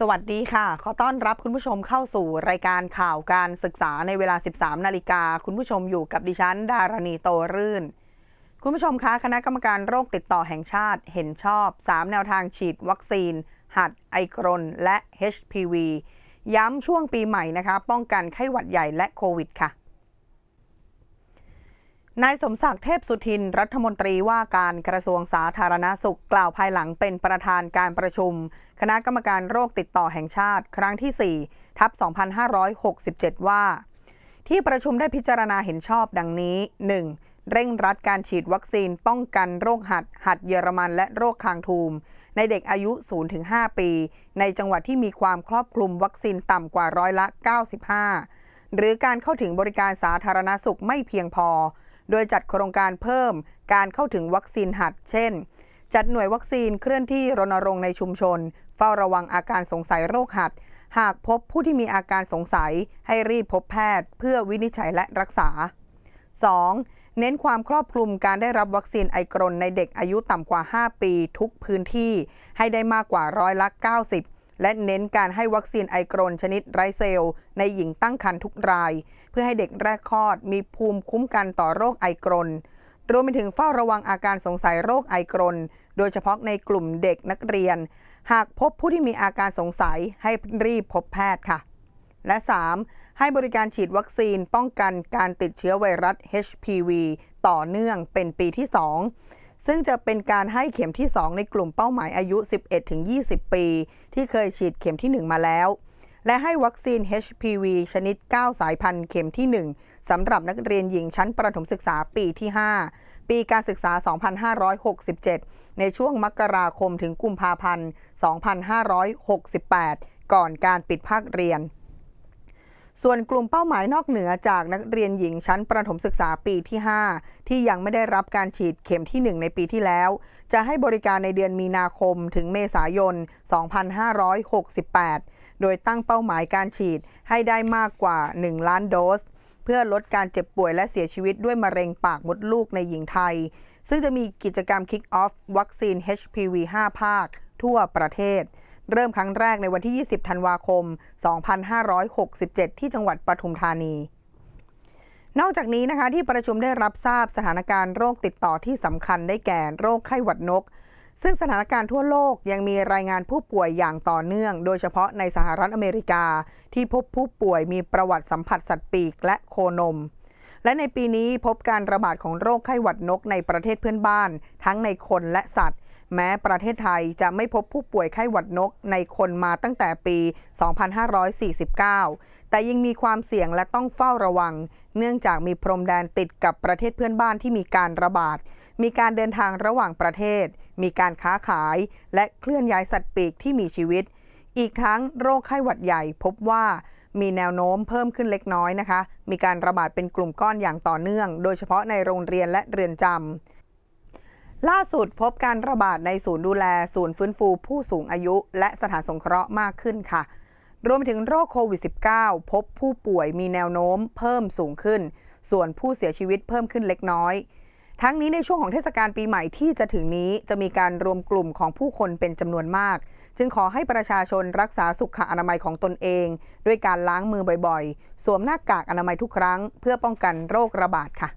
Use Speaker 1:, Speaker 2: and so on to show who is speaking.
Speaker 1: สวัสดีค่ะ ขอต้อนรับคุณผู้ชมเข้าสู่รายการข่าวการศึกษาในเวลา 13 นาฬิกา คุณผู้ชมอยู่กับดิฉัน ดารณีโตรื่น คุณผู้ชมคะ คณะกรรมการโรคติดต่อแห่งชาติเห็นชอบ 3 แนวทางฉีดวัคซีน หัด ไอกรน และ HPV ย้ำช่วงปีใหม่นะคะ ป้องกันไข้หวัดใหญ่และโควิดค่ะ นายสมศักดิ์เทพสุทิน รัฐมนตรีว่าการกระทรวงสาธารณาสุขกล่าวภายหลังเป็นประธานการประชุม คณะกรรมการโรคติดต่อแห่งชาติ ครั้งที่ 4 ทับ 2567 ว่า ที่ประชุมได้พิจารณาเห็นชอบดังนี้ 1. เร่งรัดการฉีดวัคซีนป้องกันโรคหัด หัดเยอรมันและโรคคางทูม ในเด็กอายุ 0-5 ปี ในจังหวัดที่มีความครอบคลุมวัคซีนต่ำกว่าร้อยละ 95 หรือการเข้าถึงบริการสาธารณสุขไม่เพียงพอ โดยจัดโครงการเพิ่มการเข้าถึงวัคซีนหัด เช่น จัดหน่วยวัคซีนเคลื่อนที่รณรงค์ในชุมชน เฝ้าระวังอาการสงสัยโรคหัด หากพบผู้ที่มีอาการสงสัยให้รีบพบแพทย์ เพื่อวินิจฉัยและรักษา 2. เน้นความครอบคลุมการได้รับวัคซีนไอกรนในเด็กอายุต่ำกว่า 5 ปีทุกพื้นที่ ให้ได้มากกว่าร้อยละ 90 และเน้นการให้วัคซีนไอกรนชนิดไรเซล ในหญิงตั้งครรภ์ทุกราย เพื่อให้เด็กแรกคลอดมีภูมิคุ้มกันต่อโรคไอกรนรวมไปถึงเฝ้าระวังอาการสงสัยโรคไอกรน โดยเฉพาะในกลุ่มเด็กนักเรียน หากพบผู้ที่มีอาการสงสัยให้รีบพบแพทย์ค่ะ และ 3. ให้บริการฉีดวัคซีนป้องกันการติดเชื้อไวรัส HPV ต่อเนื่องเป็นปีที่ 2 ซึ่งจะเป็นการให้เข็มที่ 2 ในกลุ่มเป้าหมายอายุ 11-20 ปี ที่เคยฉีดเข็มที่ 1 มาแล้ว และให้วัคซีน HPV ชนิด 9 สายพันธุ์เข็มที่ 1สำหรับนักเรียนหญิงชั้นประถมศึกษาปีที่ 5 ปีการศึกษา 2567 ในช่วงมกราคมถึงกุมภาพันธ์ 2568 ก่อนการปิดภาคเรียน ส่วนกลุ่มเป้าหมายนอกเหนือจากนักเรียนหญิงชั้นประถมศึกษาปีที่ 5 ที่ยังไม่ได้รับการฉีดเข็มที่ 1 ในปีที่แล้ว จะให้บริการในเดือนมีนาคมถึงเมษายน 2568 โดยตั้งเป้าหมายการฉีดให้ได้มากกว่า 1 ล้านโดส เพื่อลดการเจ็บป่วยและเสียชีวิตด้วยมะเร็งปากมดลูกในหญิงไทย ซึ่งจะมีกิจกรรม Kick Off วัคซีน HPV 5 ภาค ทั่วประเทศ เริ่มครั้งแรกในวันที่ 20 ธันวาคม 2567 ที่จังหวัดปทุมธานีนอกจากนี้นะคะที่ประชุมได้รับทราบสถานการณ์โรคติดต่อที่สำคัญได้แก่โรคไข้หวัดนก ซึ่งสถานการณ์ทั่วโลกยังมีรายงานผู้ป่วยอย่างต่อเนื่อง โดยเฉพาะในสหรัฐอเมริกา ที่พบผู้ป่วยมีประวัติสัมผัสสัตว์ปีกและโคนม และในปีนี้พบการระบาดของโรคไข้หวัดนกในประเทศเพื่อนบ้าน ทั้งในคนและสัตว์ แม้ประเทศไทยจะไม่พบผู้ป่วยไข้หวัดนกในคนมาตั้งแต่ปี 2549 แต่ยังมีความเสี่ยงและต้องเฝ้าระวัง เนื่องจากมีพรมแดนติดกับประเทศเพื่อนบ้านที่มีการระบาด มีการเดินทางระหว่างประเทศ มีการค้าขาย และเคลื่อนย้ายสัตว์ปีกที่มีชีวิต อีกทั้งโรคไข้หวัดใหญ่พบว่า มีแนวโน้มเพิ่มขึ้นเล็กน้อยนะคะ มีการระบาดเป็นกลุ่มก้อนอย่างต่อเนื่อง โดยเฉพาะในโรงเรียนและเรือนจำล่าสุดพบการระบาดในศูนย์ดูแล ศูนย์ฟื้นฟูผู้สูงอายุ และสถานสงเคราะห์มากขึ้นค่ะ รวมถึงโรคโควิด -19 พบผู้ป่วยมีแนวโน้มเพิ่มสูงขึ้น ส่วนผู้เสียชีวิตเพิ่มขึ้นเล็กน้อย ทั้งนี้ในช่วงของเทศกาลปีใหม่ที่จะถึงนี้จะมีการรวมกลุ่มของผู้คนเป็นจำนวนมาก จึงขอให้ประชาชนรักษาสุขอนามัยของตนเอง ด้วยการล้างมือบ่อยๆ สวมหน้ากากอนามัยทุกครั้ง เพื่อป้องกันโรคระบาดค่ะ